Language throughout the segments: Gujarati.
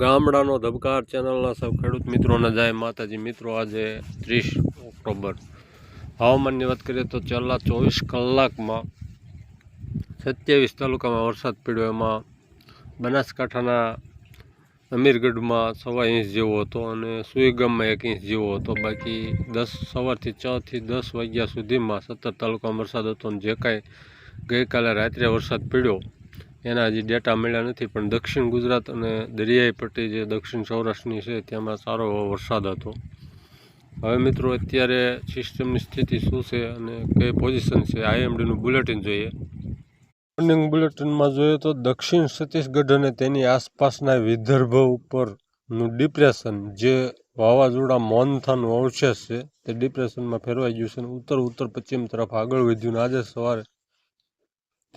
ગામડાનો ધબકાર ચેનલના સૌ ખેડૂત મિત્રોને જાય માતાજી. મિત્રો, આજે ત્રીસ ઓક્ટોબર. હવામાનની વાત કરીએ તો છેલ્લા ચોવીસ કલાકમાં સત્યાવીસ તાલુકામાં વરસાદ પડ્યો. એમાં બનાસકાંઠાના અમીરગઢમાં સવા ઇંચ જેવો હતો અને સુઈગામમાં એક ઇંચ જેવો હતો. બાકી દસ સવારથી છથી દસ વાગ્યા સુધીમાં સત્તર તાલુકામાં વરસાદ હતો અને જે કાંઈ ગઈકાલે રાત્રે વરસાદ પડ્યો એના હજી ડેટા મળ્યા નથી, પણ દક્ષિણ ગુજરાત અને દરિયાઈ પટ્ટી જે દક્ષિણ સૌરાષ્ટ્રની છે તેમાં સારો વરસાદ હતો. હવે મિત્રો, અત્યારે સિસ્ટમની સ્થિતિ શું છે અને કઈ પોઝિશન છે? આઈએમડીનું બુલેટિન જોઈએ. મોર્નિંગ બુલેટિનમાં જોઈએ તો દક્ષિણ છત્તીસગઢ અને તેની આસપાસના વિદર્ભ ઉપરનું ડિપ્રેશન જે વાવાઝોડા મોનથાનું અવશેષ છે, તે ડિપ્રેશનમાં ફેરવાઈ ગયું છે અને ઉત્તર ઉત્તર પશ્ચિમ તરફ આગળ વધ્યું. ને આજે સવારે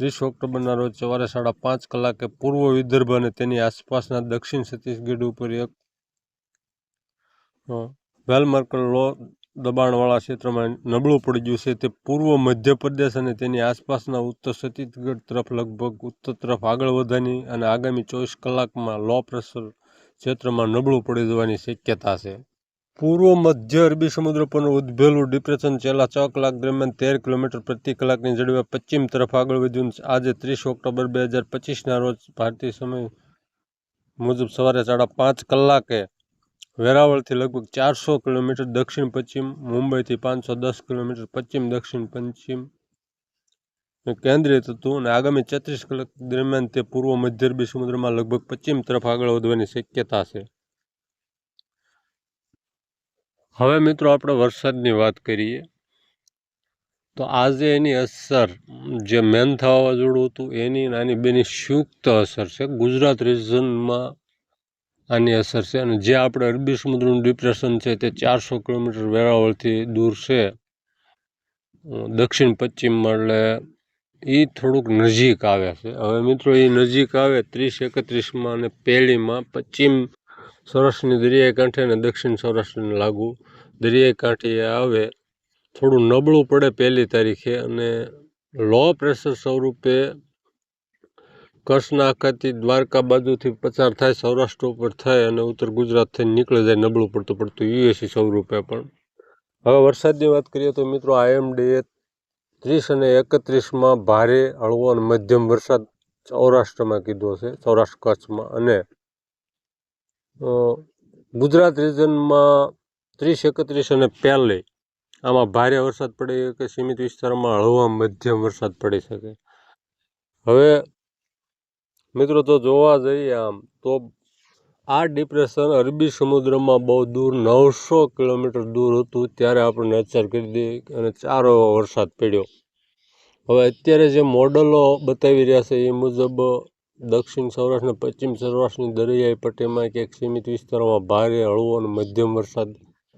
ત્રીસ ઓક્ટોબરના રોજ સવારે સાડા પાંચ કલાકે પૂર્વ વિદર્ભ અને તેની આસપાસના દક્ષિણ છત્તીસગઢ ઉપર એક વેલમાર્કર લો દબાણવાળા ક્ષેત્રમાં નબળું પડી ગયું છે. તે પૂર્વ મધ્યપ્રદેશ અને તેની આસપાસના ઉત્તર છત્તીસગઢ તરફ લગભગ ઉત્તર તરફ આગળ વધવાની અને આગામી ચોવીસ કલાકમાં લો પ્રેશર ક્ષેત્રમાં નબળું પડી જવાની શક્યતા છે. પૂર્વ મધ્ય અરબી સમુદ્ર પરનું ઉદ્ભવેલું ડિપ્રેશન છેલ્લા છ કલાક દરમિયાન તેર કિલોમીટર પ્રતિ કલાકની ઝડપે પશ્ચિમ તરફ આગળ વધ્યું. આજે ત્રીસ ઓક્ટોબર બે હજાર પચીસના રોજ ભારતીય સમય મુજબ સવારે સાડા પાંચ કલાકે વેરાવળથી લગભગ ચારસો કિલોમીટર દક્ષિણ પશ્ચિમ, મુંબઈથી પાંચસો દસ કિલોમીટર પશ્ચિમ દક્ષિણ પશ્ચિમ કેન્દ્રિત હતું અને આગામી છત્રીસ કલાક દરમિયાન તે પૂર્વ મધ્ય અરબી સમુદ્રમાં લગભગ પશ્ચિમ તરફ આગળ વધવાની શક્યતા છે. હવે મિત્રો આપણે વરસાદની વાત કરીએ, તો આજે એની અસર, જે મેન વાવાઝોડું હતું, એની નાની બેની સંયુક્ત અસર છે. ગુજરાત રિજનમાં આની અસર છે અને જે આપણે અરબી સમુદ્રનું ડિપ્રેશન છે તે ચારસો કિલોમીટર વેરાવળથી દૂર છે. દક્ષિણ પશ્ચિમમાં એટલે એ થોડુંક નજીક આવે છે. હવે મિત્રો એ નજીક આવે ત્રીસ એકત્રીસમાં અને પહેલીમાં પશ્ચિમ સૌરાષ્ટ્રની દરિયાઈ કાંઠે અને દક્ષિણ સૌરાષ્ટ્રને લાગુ. દરિયાઈ કાંઠે આવે, થોડું નબળું પડે પહેલી તારીખે અને લો પ્રેશર સ્વરૂપે કચ્છના આખાથી દ્વારકા બાજુથી પસાર થાય, સૌરાષ્ટ્ર ઉપર થાય અને ઉત્તર ગુજરાત થઈને નીકળી જાય, નબળું પડતું પડતું યુએસી સ્વરૂપે પણ. હવે વરસાદની વાત કરીએ તો મિત્રો આઈએમડીએ ત્રીસ અને એકત્રીસમાં ભારે હળવો અને મધ્યમ વરસાદ સૌરાષ્ટ્રમાં કીધો છે, સૌરાષ્ટ્ર કચ્છમાં અને ગુજરાત રિજનમાં ત્રીસ એકત્રીસ અને પહેલી, આમાં ભારે વરસાદ પડે કે સીમિત વિસ્તારમાં હળવા મધ્યમ વરસાદ પડી શકે. હવે, મિત્રો તો જોવા જઈએ આમ, તો આ ડિપ્રેશન અરબી સમુદ્રમાં બહુ દૂર, નવસો કિલોમીટર દૂર હતું ત્યારે આપણને અસર કરી દીધી અને ચારો વરસાદ પડ્યો. હવે અત્યારે જે મોડલો બતાવી રહ્યા છે એ મુજબ દક્ષિણ સૌરાષ્ટ્ર પશ્ચિમ સૌરાષ્ટ્રની દરિયાઈ પટ્ટીમાં ક્યાંક સીમિત વિસ્તારોમાં ભારે હળવો અને મધ્યમ વરસાદ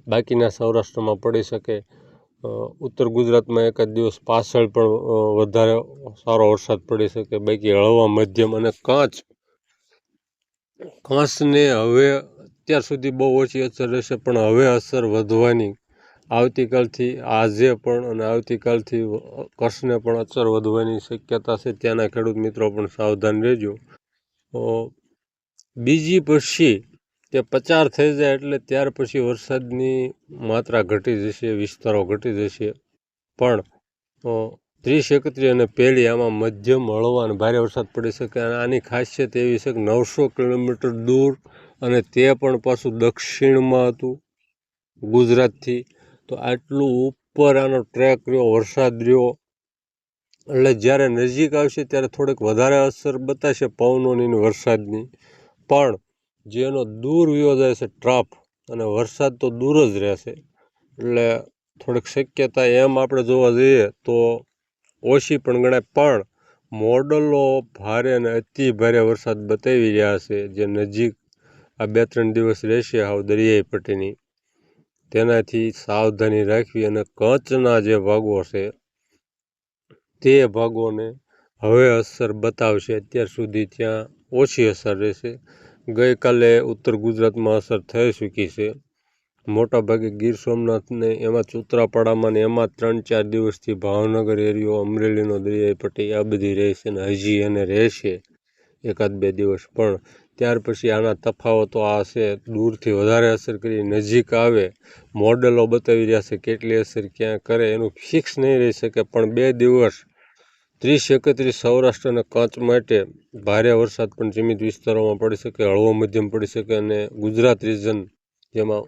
બાકીના સૌરાષ્ટ્રમાં પડી શકે. ઉત્તર ગુજરાતમાં એકાદ દિવસ પાછળ પણ વધારે સારો વરસાદ પડી શકે. બાકી હળવા, મધ્યમ અને કાંચ. કાંચને હવે અત્યાર સુધી બહુ ઓછી અસર રહેશે, પણ હવે અસર વધવાની આવતીકાલથી આજે પણ અને આવતીકાલથી કચ્છને પણ અસર વધવાની શક્યતા છે ત્યાંના ખેડૂત મિત્રો પણ સાવધાન રહેજો. બીજી પછી તે પચાર થઈ જાય એટલે ત્યાર પછી વરસાદની માત્રા ઘટી જશે, વિસ્તારો ઘટી જશે. પણ ત્રીસ એકત્રીસ અને પહેલી આમાં મધ્યમ હળવા અને ભારે વરસાદ પડી શકે અને આની ખાસિયત એવી છે કે નવસો કિલોમીટર દૂર અને તે પણ પાછું દક્ષિણમાં હતું ગુજરાતથી તો આટલું ઉપર આનો ટ્રેક રહ્યો, વરસાદ રહ્યો. એટલે જ્યારે નજીક આવશે ત્યારે થોડીક વધારે અસર બતાવશે પવનોની વરસાદની. પણ જેનો દૂર વ્યો જાય છે ટ્રાફ અને વરસાદ તો દૂર જ રહેશે. એટલે થોડીક શક્યતા એમ આપણે જોવા જઈએ તો ઓછી પણ ગણાય. પણ મોડલો ભારે અને અતિ ભારે વરસાદ બતાવી રહ્યા છે. જે નજીક આ બે ત્રણ દિવસ રહેશે હાવ દરિયાઈ પટ્ટીની. તેનાથી સાવધાની રાખવી અને કચ્છના જે ભાગો છે, તે ભાગોને હવે અસર બતાવશે. અત્યાર સુધી ત્યાં ઓછી અસર રહેશે. ગઈકાલે ઉત્તર ગુજરાતમાં અસર થઈ ચૂકી છે. મોટાભાગે ગીર સોમનાથને એમાં ચૂત્રાપાડામાં ને એમાં ત્રણ ચાર દિવસથી ભાવનગર એરિયો, અમરેલીનો દરિયાઈ પટ્ટી આ બધી રહેશે ને હજી એને રહેશે એકાદ બે દિવસ. પણ ત્યાર પછી આના તફાવતો આ છે દૂરથી વધારે અસર કરી, નજીક આવે, મોડેલો બતાવી રહ્યા છે કેટલી અસર ક્યાં કરે, એનું ફિક્સ નહીં રહી શકે, પણ બે દિવસ, ત્રીસ એકત્રીસ સૌરાષ્ટ્ર અને કચ્છ માટે ભારે વરસાદ પણ સીમિત વિસ્તારોમાં પડી શકે, હળવો મધ્યમ પડી શકે અને ગુજરાત રિજન જેમાં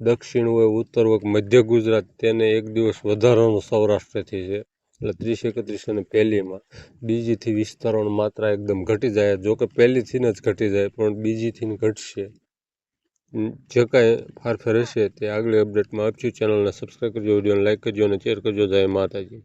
દક્ષિણ હોય, ઉત્તર હોય મધ્ય ગુજરાત, તેને એક દિવસ વધારાનો સૌરાષ્ટ્રથી છે. એટલે ત્રીસ એકત્રીસ અને પહેલીમાં. બીજીથી વિસ્તારોની માત્રા એકદમ ઘટી જાય. જો કે પહેલીથી જ ઘટી જાય, પણ બીજીથી ઘટશે. જે કાંઈ ફારફેર હશે તે આગલી અપડેટમાં આપશું ચેનલને સબસ્ક્રાઈબ કરજો, વિડીયોને લાઈક કરજો અને શેર કરજો. જય માતાજી.